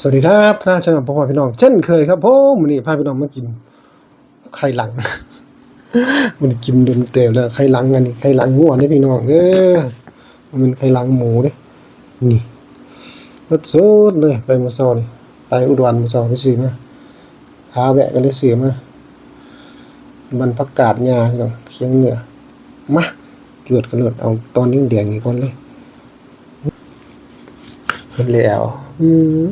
สวัสดีครับท่านชมพ่อพี่น้องเช่นเคยครับผมวันนี้พาพี่น้องมากินไข่หลัง มันกินโดนเตวแล้วไข่หลังอันนี้ไข่หลังงัวนี่พี่น้องเด้อมันเป็นไข่หลังหมูเด้นี่สดๆเลยไปมาซอนี่ไปอุดรมาซอไปซื้อมาหาแวะกันเลยซื้อมามันผักกาดหญ้าพี่น้องเคียงเหนือมาจวดกันเลยเอาตอนนี้แดงนี่ก่อนเลยเฮ็ดแล้วอือ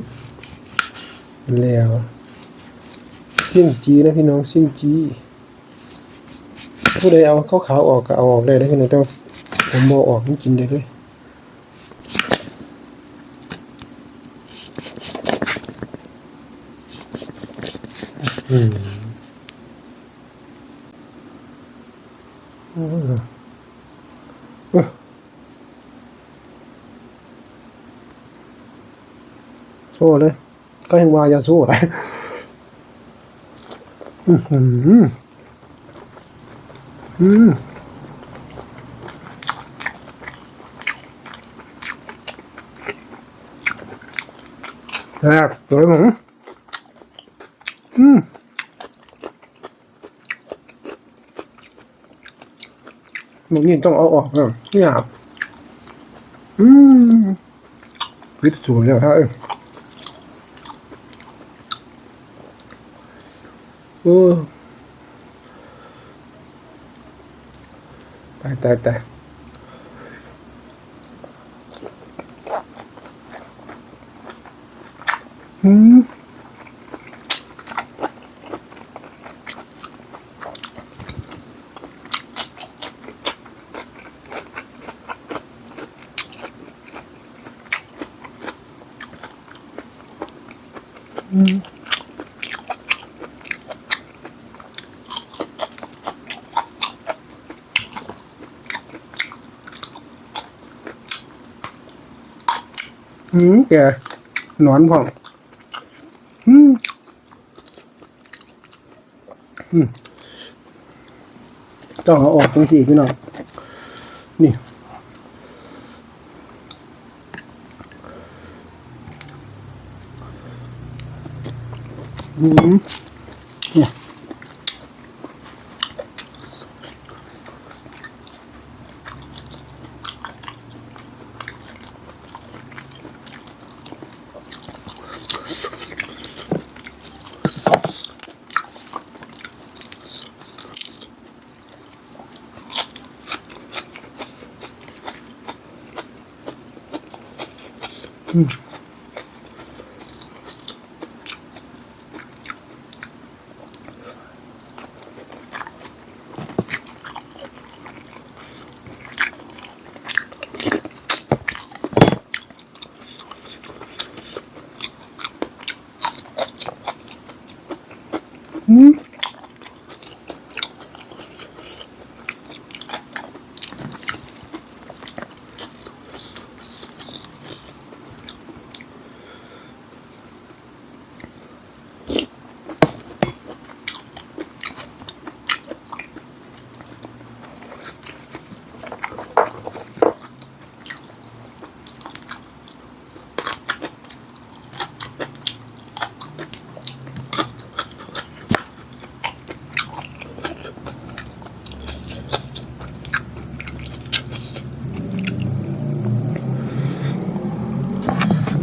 แล้วเสี่งจีนะพี่น้องเสี่งจีผู้ใดเอาข้าวขาวออกก็เอาออกได้นะพี่น้องแต่ว่าผมบ่ออกมันกินได้เลยอืมอืมเอ้อโซ่เลย ก็ยังว่ายาสู้อะไรอือหืออืมแซ่บสวยมั้งอืมมึงนี่ต้องเอาออกนะนี่หยาบอืมพิษสวยแล้วฮะเอ้ยเออตายตายตาย อืมแกหนอนพ่องอืมอืมต้องเอาออกตรงสี่พี่น้องนี่อืมเนี่ย อืม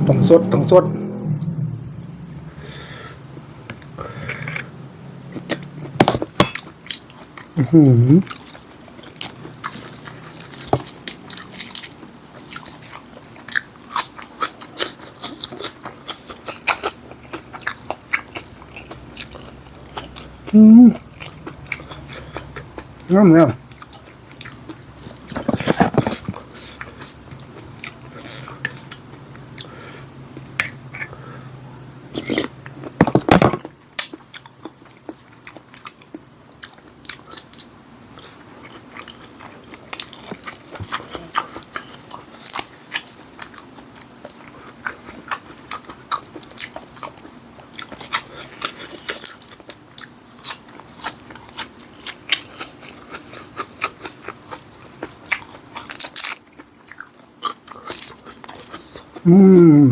ต้อง สดต้องสดหืออืมงามงาม อืม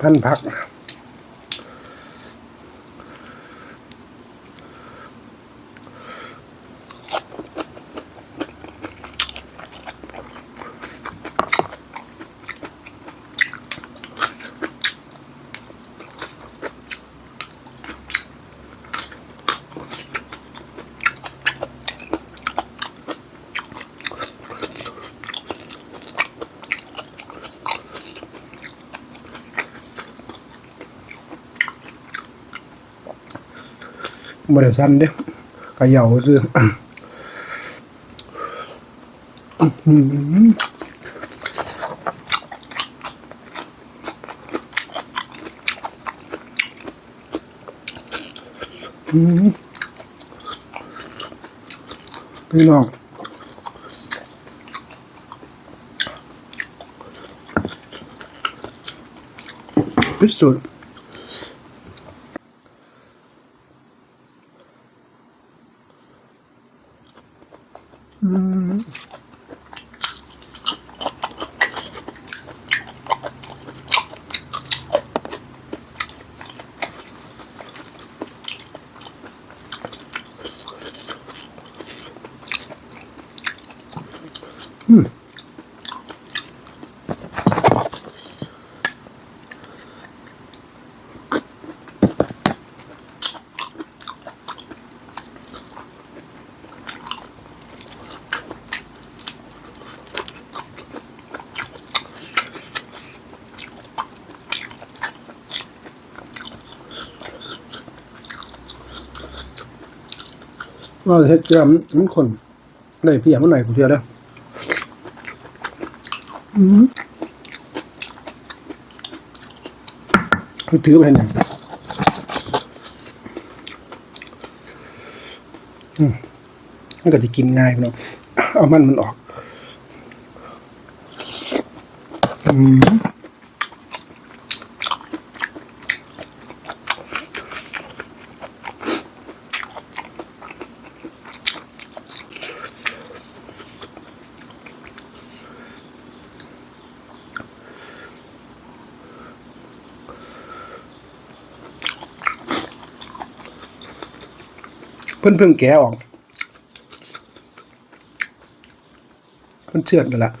พันพัก บ่ได้สั้นเด้กะเหยาซื่ออื้อหืออืมพี่น้องพิสูจน์ ว่าเฮ็ดเกลือมันมันคนได้เพียมันหน่อยกูเทียวแล้วอืมมันถือไปเห็นยังอืมมันก็จะกินง่ายพี่น้องเอามันมันออก อืม พิ่นเพิ่งแกะออกเพิ่นเชื่อดนั่นละ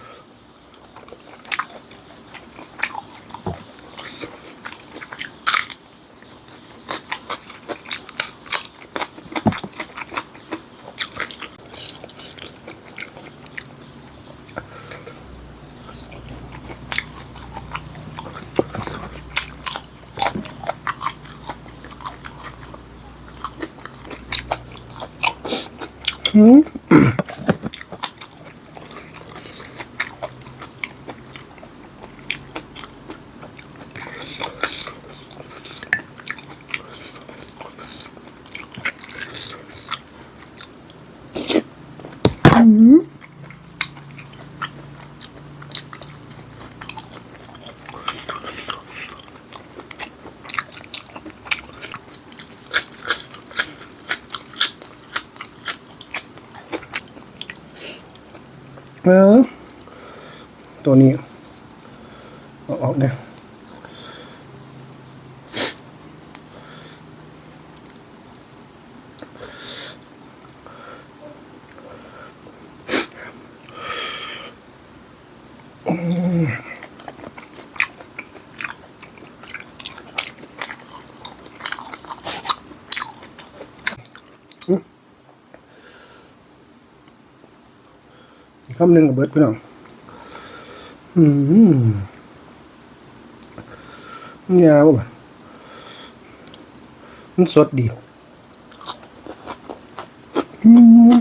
อืมเออ ตัวนี้เอาออกเนี่ยอีกคำหนึ่งกับเบิร์ดพี่น้อง อืมเนี่ยบ่มันสดดีอืม